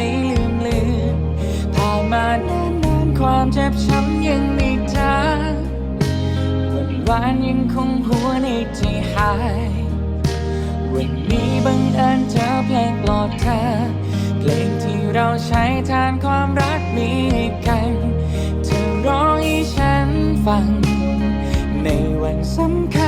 ไม่ลืมเลือนผ่านมานานนานๆความเจ็บช้ำยังไม่จางวันวานยังคงหัวในใจหาย วันนี้บังเอิญเจอเพลงปลอบเธอเพลงที่เราใช้แทนความรักนี้กันเธอร้องให้ฉันฟัง ในวันสำคัญ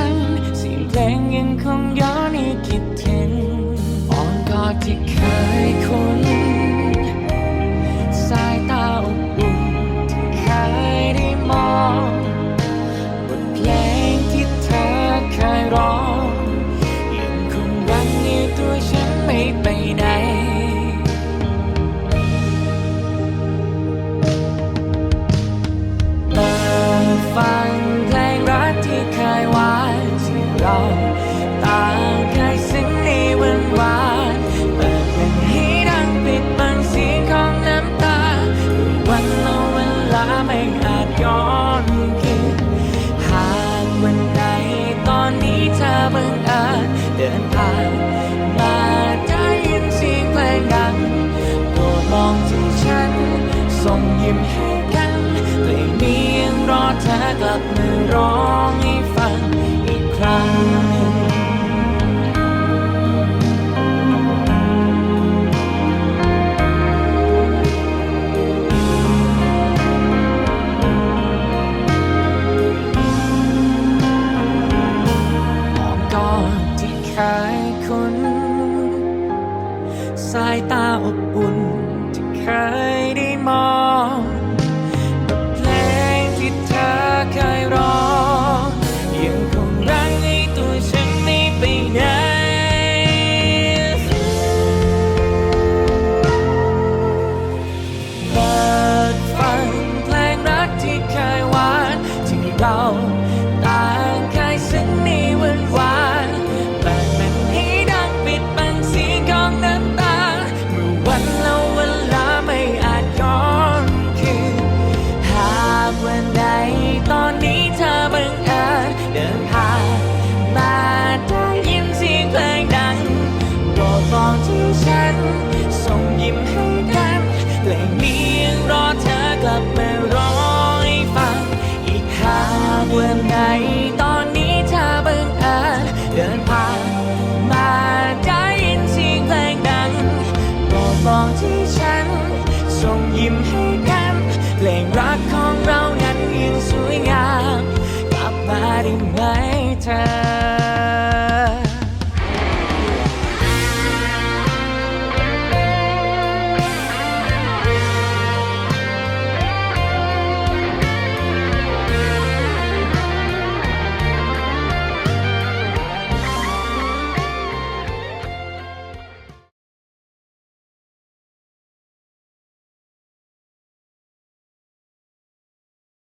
อาจย้อนคิดหากวันใดตอนนี้เธอบังเอิญเดินผ่านมาได้ยินเสียงเพลงดังโปรดมองที่ฉันส่งยิ้มให้กันเพลงนี้ยังรอเธอกลับมาร้อง ตาอบอุ่นที่เคย มาได้ยินเสียงเพลงดังบอกบอกที่ฉัน ส่งยิ้มให้กันเพลงรักของเรานั้นยังสวยงาม กลับมาได้ไหมเธอ